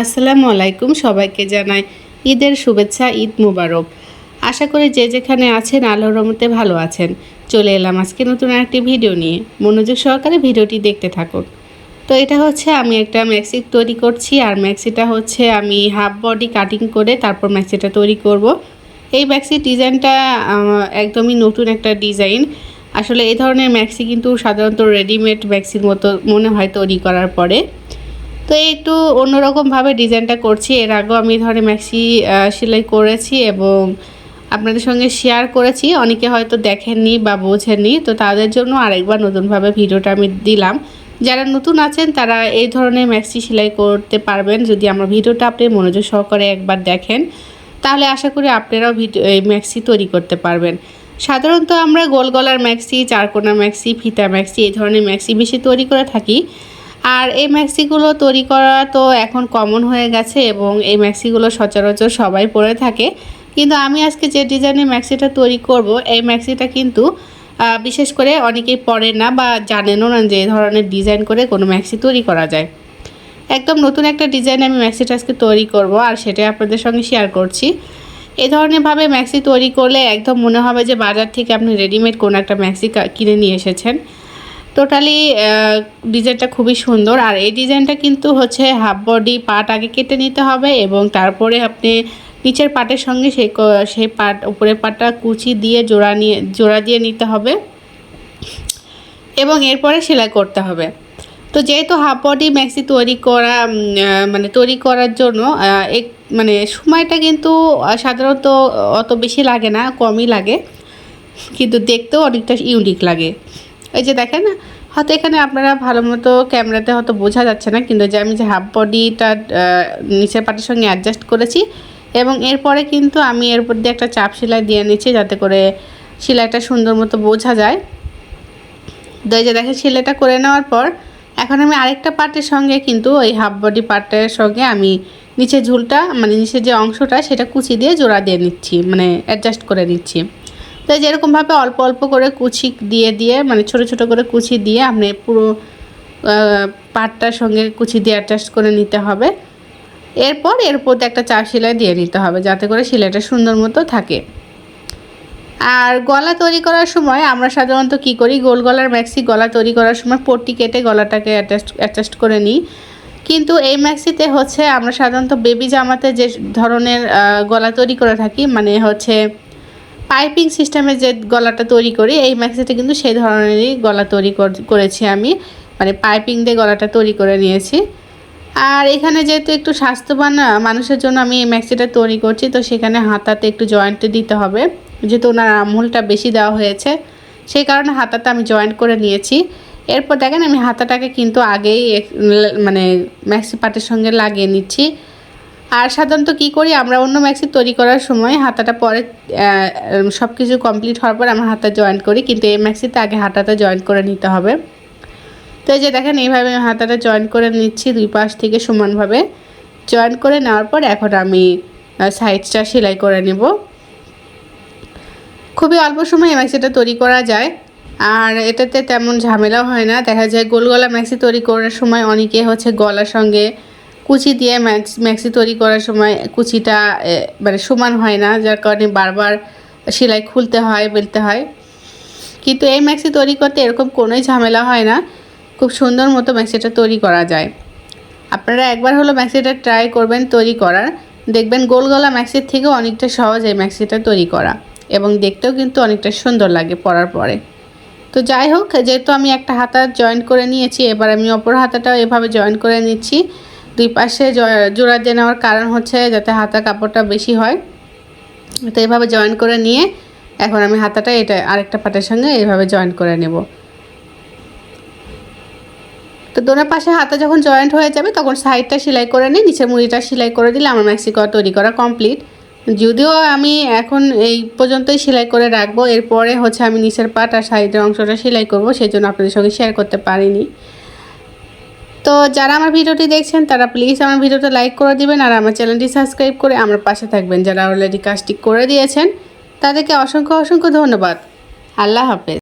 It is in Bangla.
আসসালামু আলাইকুম সবাইকে জানাই ঈদের শুভেচ্ছা, ঈদ মুবারক। আশা করি যে যেখানে আছেন আল্লাহর রহমতে ভালো আছেন। চলে এলাম আজকে নতুন একটি ভিডিও নিয়ে। মনোযোগ সহকারে ভিডিওটি দেখতে থাকুন। তো এটা হচ্ছে আমি একটা ম্যাক্সি তৈরি করছি, আর ম্যাক্সিটা হচ্ছে আমি হাফ বডি কাটিং করে তারপর ম্যাক্সিটা তৈরি করব। এই ম্যাক্সির ডিজাইনটা একদমই নতুন একটা ডিজাইন। আসলে এই ধরনের ম্যাক্সি কিন্তু সাধারণত রেডিমেড ম্যাক্সির মতো মনে হয় তৈরি করার পরে। তো একটু অন্যরকমভাবে ডিজাইনটা করছি। এর আগেও আমি ধরনের ম্যাক্সি সেলাই করেছি এবং আপনাদের সঙ্গে শেয়ার করেছি। অনেকে হয়তো দেখেননি বা বোঝেননি, তো তাদের জন্য আরেকবার নতুনভাবে ভিডিওটা আমি দিলাম। যারা নতুন আছেন, তারা এই ধরনের ম্যাক্সি সেলাই করতে পারবেন। যদি আমার ভিডিওটা আপনি মনোযোগ সহকারে একবার দেখেন, তাহলে আশা করি আপনারাও ভিডিও ম্যাক্সি তৈরি করতে পারবেন। সাধারণত আমরা গোল গলার ম্যাক্সি চারকোনা ম্যাক্সি, ফিতা ম্যাক্সি, এই ধরনের ম্যাক্সি বেশি তৈরি করে থাকি। আর এই ম্যাক্সিগুলো তৈরি করা তো এখন কমন হয়ে গেছে এবং এই ম্যাক্সিগুলো সচরাচর সবাই পরে থাকে। কিন্তু আমি আজকে যে ডিজাইনের ম্যাক্সিটা তৈরি করব, এই ম্যাক্সিটা কিন্তু বিশেষ করে অনেকেই পরে না বা জানেনও না যে ধরনের ডিজাইন করে কোনো ম্যাক্সি তৈরি করা যায়। একদম নতুন একটা ডিজাইন আমি ম্যাক্সিটা আজকে তৈরি করব আর সেটা আপনাদের সঙ্গে শেয়ার করছি। এ ধরনেরভাবে ম্যাক্সি তৈরি করলে একদম মনে হবে যে বাজার থেকে আপনি রেডিমেড কোনো একটা ম্যাক্সি কিনে নিয়ে এসেছেন। টোটালি ডিজাইনটা খুবই সুন্দর। আর এই ডিজাইনটা কিন্তু হচ্ছে হাফ বডি পার্ট আগে কেটে নিতে হবে এবং তারপরে আপনি নিচের পাটের সঙ্গে সেই সেই পাট, উপরের পাটটা কুচি দিয়ে জোড়া নিয়ে, জোড়া দিয়ে নিতে হবে এবং এরপরে সেলাই করতে হবে। তো যেহেতু হাফ বডি ম্যাক্সি তৈরি করা মানে তৈরি করার জন্য এক মানে সময়টা কিন্তু সাধারণত অত বেশি লাগে না, কমই লাগে। কিন্তু দেখতেও অনেকটা ইউনিক লাগে। এই যে দেখেন হয়তো এখানে আপনারা ভালো মতো ক্যামেরাতে হয়তো বোঝা যাচ্ছে না, কিন্তু যে আমি যে হাফ বডিটা নিচের পাটের সঙ্গে অ্যাডজাস্ট করেছি এবং এরপরে কিন্তু আমি এর উপর দিয়ে একটা চাপ সেলাই দিয়ে নিচ্ছি যাতে করে সেলাইটা সুন্দর মতো বোঝা যায়। তো এই যে দেখেন, সেলাইটা করে নেওয়ার পর এখন আমি আরেকটা পার্টের সঙ্গে কিন্তু ওই হাফ বডি পার্টের সঙ্গে আমি নিচে ঝুলটা মানে নিচের যে অংশটা, সেটা কুচি দিয়ে জোড়া দিয়ে নিচ্ছি মানে অ্যাডজাস্ট করে নিচ্ছি। তো যেরকমভাবে অল্প অল্প করে কুচি দিয়ে দিয়ে মানে ছোট ছোট করে কুচি দিয়ে আপনি পুরো পাটটার সঙ্গে কুচি দিয়ে অ্যাডজাস্ট করে নিতে হবে। এরপর এর উপর একটা চাপ সেলাই দিয়ে নিতে হবে যাতে করে সেলাইটা সুন্দর মতো থাকে। আর গলা তৈরি করার সময় আমরা সাধারণত কি করি, গোল গলার ম্যাক্সি গলা তৈরি করার সময় পট্টি কেটে গলাটাকে অ্যাডজাস্ট অ্যাডজাস্ট করে নিই। কিন্তু এই ম্যাক্সিতে হচ্ছে আমরা সাধারণত বেবি জামাতে যে ধরনের গলা তৈরি করে থাকি মানে হচ্ছে পাইপিং সিস্টেমে যে গলাটা তৈরি করি, এই ম্যাক্সিটা কিন্তু সেই ধরনেরই গলা তৈরি কর- করেছি আমি। মানে পাইপিং দিয়ে গলাটা তৈরি করে নিয়েছি। আর এখানে যেহেতু একটু স্বাস্থ্যবান মানুষের জন্য আমি এই ম্যাক্সিটা তৈরি করছি, তো সেখানে হাতাতে একটু জয়েন্টে দিতে হবে। যেহেতু ওনার আমুলটা বেশি দেওয়া হয়েছে, সেই কারণে হাতাতে আমি জয়েন্ট করে নিয়েছি। এরপর দেখেন আমি হাতাটাকে কিন্তু আগেই মানে ম্যাক্সি পাটের সঙ্গে লাগিয়ে নিচ্ছি। আর সাধারণত কি করি, আমরা অন্য ম্যাক্সি তৈরি করার সময় হাতাটা পরে সব কিছু কমপ্লিট হওয়ার পর আমরা হাতা জয়েন্ট করি, কিন্তু এই ম্যাক্সিতে আগে হাতাটা জয়েন্ট করে নিতে হবে। তো এই যে দেখেন, এইভাবে হাতাটা জয়েন্ট করে নিচ্ছি দুই পাশ থেকে সমানভাবে। জয়েন্ট করে নেওয়ার পর এখন আমি সাইডটা সেলাই করে নেব। খুবই অল্প সময় এই ম্যাক্সিটা তৈরি করা যায়। আর এটাতে তেমন ঝামেলাও হয় না। দেখা যায় গোল গলা ম্যাক্সি তৈরি করার সময় অনেকে হচ্ছে গলার সঙ্গে কুচি দিয়ে ম্যাক্স, ম্যাক্সি তৈরি করার সময় কুচিটা মানে সমান হয় না, যার কারণে বারবার সেলাই খুলতে হয়, বেলতে হয়। কিন্তু এই ম্যাক্সি তৈরি করতে এরকম কোনোই ঝামেলা হয় না। খুব সুন্দর মতো ম্যাক্সিটা তৈরি করা যায়। আপনারা একবার হলো ম্যাক্সিটা ট্রাই করবেন তৈরি করার। দেখবেন গোল গলা ম্যাক্সির থেকেও অনেকটা সহজ এই ম্যাক্সিটা তৈরি করা। এবং দেখতেও কিন্তু অনেকটা সুন্দর লাগে পরার পরে। তো যাই হোক, যেহেতু আমি একটা হাতা জয়েন করে নিয়েছি, এবার আমি অপর হাতাটাও এভাবে জয়েন করে নিচ্ছি। দুই পাশে জোড়া দিয়ে নেওয়ার কারণ হচ্ছে যাতে হাতা কাপড়টা বেশি হয়। তো এইভাবে জয়েন করে নিয়ে এখন আমি হাতাটা এটা আরেকটা পাটের সঙ্গে এইভাবে জয়েন করে নেব। তো দোনো পাশে হাতা যখন জয়েন্ট হয়ে যাবে তখন সাইডটা সেলাই করে নিই, নিচের মুড়িটা সেলাই করে দিলে আমার ম্যাক্সিকো তৈরি করা কমপ্লিট যদিও আমি এখন এই পর্যন্তই সেলাই করে রাখব, এরপরে হচ্ছে আমি নিচের পাট আর সাইডের অংশটা সেলাই করব সেই জন্য আপনাদের সঙ্গে শেয়ার করতে পারিনি। তো যারা আমার ভিডিওটি দেখছেন, তারা প্লিজ আমার ভিডিওটা লাইক করে দিবেন আর আমার চ্যানেলটি সাবস্ক্রাইব করে আমার পাশে থাকবেন। যারা অলরেডি কাজটি করে দিয়েছেন, তাদেরকে অসংখ্য অসংখ্য ধন্যবাদ। আল্লাহ হাফেজ।